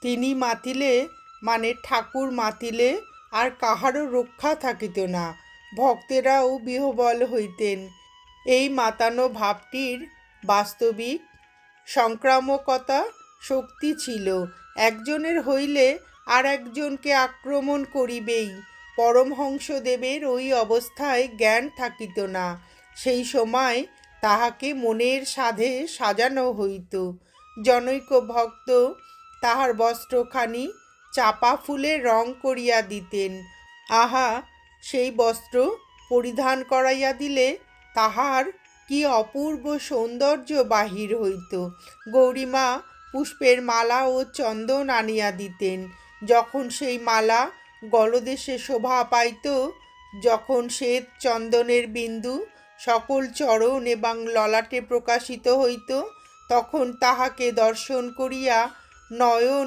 তিনি মাতিলে মানে ঠাকুর মাতিলে আর কাহারও রক্ষা থাকিত না। ভক্তেরাও বিহবল হইতেন। এই মাতানো ভাবটির বাস্তবিক সংক্রামকতা শক্তি ছিল। একজনের হইলে আর একজনকে আক্রমণ করিবেই। পরমহংসদেবের ওই অবস্থায় জ্ঞান থাকিত না। সেই সময় তাহাকে মনের সাধে সাজানো হইত। জনৈক ভক্ত তাহার বস্ত্রখানি চাপা ফুলে রং করিয়া দিতেন। আহা, সেই বস্ত্র পরিধান করাইয়া দিলে তাহার কি অপূর্ব সৌন্দর্য বাহির হইত। গৌরীমা পুষ্পের মালা ও চন্দন আনিয়া দিতেন। যখন সেই মালা গলদেশে শোভা পাইত, যখন শ্বেত চন্দনের বিন্দু সকল চরণ এবং ললাটে প্রকাশিত হইত, তখন তাহাকে দর্শন করিয়া নয়ন